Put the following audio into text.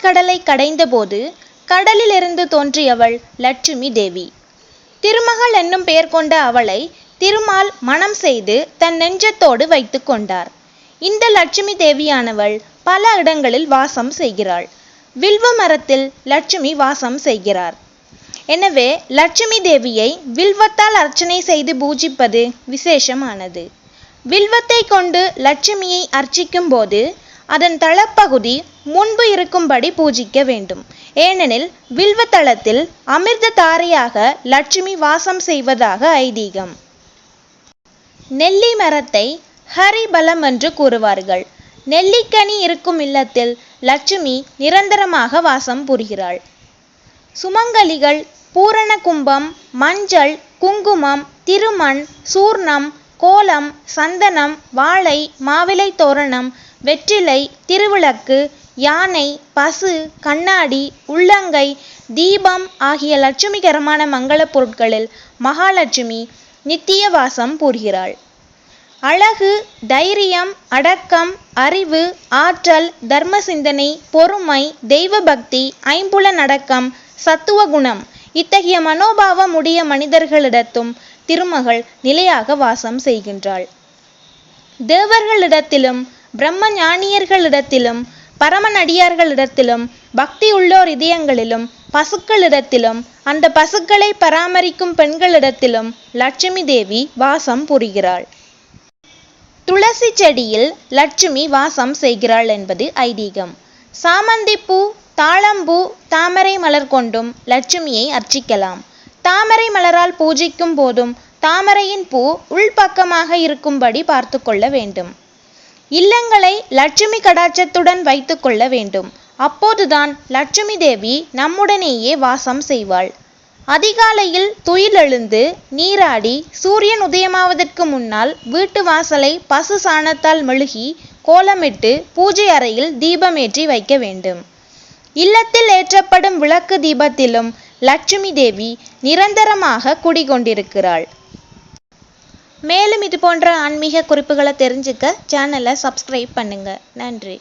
அருட்கடலை கடைந்தபோது கடலிலிருந்து தோன்றியவள் லட்சுமி தேவி. திருமகள் என்னும் பெயர் கொண்ட அவளை திருமால் மணம் செய்து தன் நெஞ்சத்தோடு வைத்து கொண்டார். இந்த லட்சுமி தேவியானவள் பல இடங்களில் வாசம் செய்கிறாள். வில்வ மரத்தில் லட்சுமி வாசம் செய்கிறார். எனவே லட்சுமி தேவியை வில்வத்தால் அர்ச்சனை செய்து பூஜிப்பது விசேஷமானது. வில்வத்தை கொண்டு லட்சுமியை அர்ச்சிக்கும் போது அதன் தளப்பகுதி முன்பு இருக்கும்படி பூஜிக்க வேண்டும். ஏனெனில் வில்வத்தளத்தில் அமிர்த தாரையாக லட்சுமி வாசம் செய்வதாக ஐதீகம். நெல்லி மரத்தை ஹரிபலம் என்று கூறுவார்கள். நெல்லிக்கனி இருக்கும் இல்லத்தில் லட்சுமி நிரந்தரமாக வாசம் புரிகிறாள். சுமங்கலிகள் பூரண கும்பம் மஞ்சள் குங்குமம் திருமண் சூர்ணம் கோலம் சந்தனம் வாழை மாவிலை தோரணம் வெற்றிலை திருவிளக்கு யானை பசு கண்ணாடி உள்ளங்கை தீபம் ஆகிய லட்சுமிகரமான மங்களப் பொருட்களில் மகாலட்சுமி நித்திய வாசம் பூர்கிறாள் அழகு தைரியம் அடக்கம் அறிவு ஆற்றல் தர்ம சிந்தனை பொறுமை தெய்வ பக்தி ஐம்புலன் அடக்கம் சத்துவ குணம் இத்தகைய மனோபாவம் உடைய மனிதர்களிடத்தும் திருமகள் நிலையாக வாசம் செய்கின்றாள். தேவர்களிடத்திலும் பிரம்ம ஞானியர்களிடத்திலும் பரமநடிகார்களிடத்திலும் பக்தி உள்ளோர் இதயங்களிலும் பசுக்களிடத்திலும் அந்த பசுக்களை பராமரிக்கும் பெண்களிடத்திலும் லட்சுமி தேவி வாசம் புரிகிறாள். துளசி செடியில் லட்சுமி வாசம் செய்கிறாள் என்பது ஐதீகம். சாமந்திப்பூ தாளம்பூ தாமரை மலர் கொண்டும் லட்சுமியை அர்ச்சிக்கலாம். தாமரை மலரால் பூஜிக்கும் போதும் தாமரையின் பூ உள்பக்கமாக இருக்கும்படி பார்த்து கொள்ள வேண்டும். இல்லங்களை லட்சுமி கடாட்சத்துடன் வைத்து கொள்ள வேண்டும். அப்போதுதான் லட்சுமி தேவி நம்முடனேயே வாசம் செய்வாள். அதிகாலையில் துயிலெழுந்து நீராடி சூரியன் உதயமாவதற்கு முன்னால் வீட்டு வாசலை பசு சாணத்தால் மெழுகி கோலமிட்டு பூஜை அறையில் தீபமேற்றி வைக்க வேண்டும். இல்லத்தில் ஏற்றப்படும் விளக்கு தீபத்திலும் லட்சுமி தேவி நிரந்தரமாக குடிகொண்டிருக்கிறாள். மேலும் இது போன்ற ஆன்மீக குறிப்புகளை தெரிஞ்சுக்க சேனலை சப்ஸ்கிரைப் பண்ணுங்கள் நன்றி.